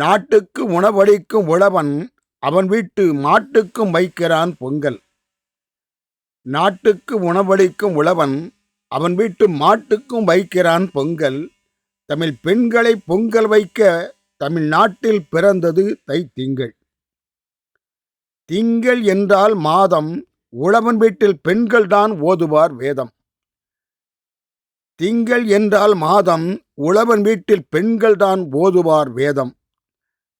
நாட்டுக்கு உணவளிக்கும் உழவன் அவன் வீட்டு மாட்டுக்கும் வைக்கிறான் பொங்கல். நாட்டுக்கு உணவளிக்கும் உழவன் அவன் வீட்டு மாட்டுக்கும் வைக்கிறான் பொங்கல். தமிழ் பெண்களை பொங்கல் வைக்க தமிழ்நாட்டில் பிறந்தது தை திங்கள். திங்கள் என்றால் மாதம் உழவன் வீட்டில் பெண்கள்தான் ஓதுவார் வேதம். திங்கள் என்றால் மாதம் உழவன் வீட்டில் பெண்கள்தான் ஓதுவார் வேதம்.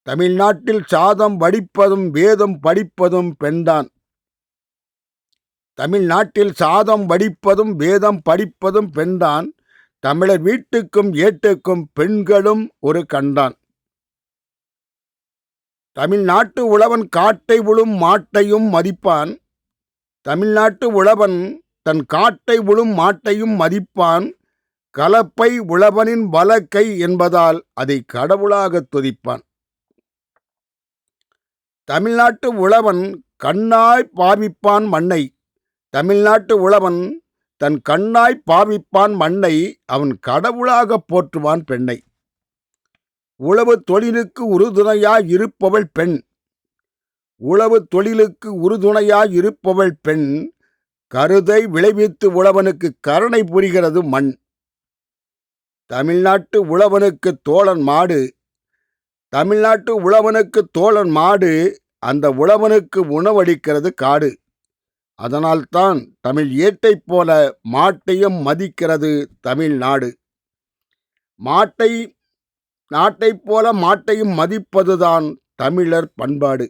தமிழ்நாட்டில் சாதம் வடிப்பதும் வேதம் படிப்பதும் பெண்தான். தமிழ்நாட்டில் சாதம் வடிப்பதும் வேதம் படிப்பதும் பெண்தான். தமிழர் வீட்டுக்கும் ஏட்டுக்கும் பெண்களும் ஒரு கண்டான் தமிழ்நாட்டு உழவன் காட்டை உழும் மாட்டையும் மதிப்பான். தமிழ்நாட்டு உழவன் தன் காட்டை உழும் மாட்டையும் மதிப்பான். கலப்பை உழவனின் வலக்கை என்பதால் அதை கடவுளாக துதிப்பான். தமிழ்நாட்டு உழவன் கண்ணாய் பாவிப்பான் மண்ணை. தமிழ்நாட்டு உழவன் தன் கண்ணாய் பாவிப்பான் மண்ணை அவன் கடவுளாக போற்றுவான் பெண்ணை. உழவு தொழிலுக்கு உறுதுணையாய் இருப்பவள் பெண். உழவு தொழிலுக்கு உறுதுணையாய் இருப்பவள் பெண் கருதை விளைவித்து உழவனுக்கு கருணை புரிகிறது மண். தமிழ்நாட்டு உழவனுக்கு தோழன் மாடு தமிழ்நாட்டு உழவனுக்கு தோழன் மாடு அந்த உழவனுக்கு உணவளிக்கிறது காடு. அதனால்தான் தமிழ் ஏட்டைப் போல மாட்டையும் மதிக்கிறது தமிழ்நாடு. மாட்டை நாட்டைப் போல மாட்டையும் மதிப்பதுதான் தமிழர் பண்பாடு.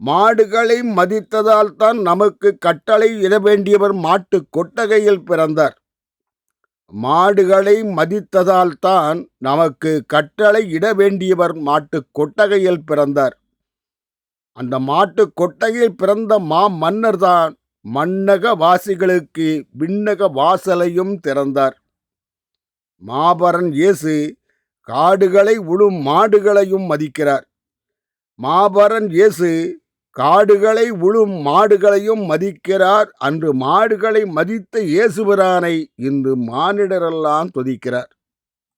மாடுகளை மதித்ததால் தான் நமக்கு கட்டளை இட வேண்டியவர் மாட்டு கொட்டகையில் பிறந்தார். மாடுகளை மதித்ததால் தான் நமக்கு கட்டளை இட வேண்டியவர் மாட்டு கொட்டகையில் பிறந்தார். அந்த மாட்டு கொட்டகையில் பிறந்த மா மன்னர் தான் மன்னக வாசிகளுக்கு விண்ணக வாசலையும் திறந்தார். மாபரன் இயேசு காடுகளை உழும் மாடுகளையும் மதிக்கிறார். மாபரன் இயேசு காடுகளை உழும் மாடுகளையும் மதிக்கிறார். அன்று மாடுகளை மதித்த இயேசுபிரானை இன்று மானிடரெல்லாம் துதிக்கிறார்.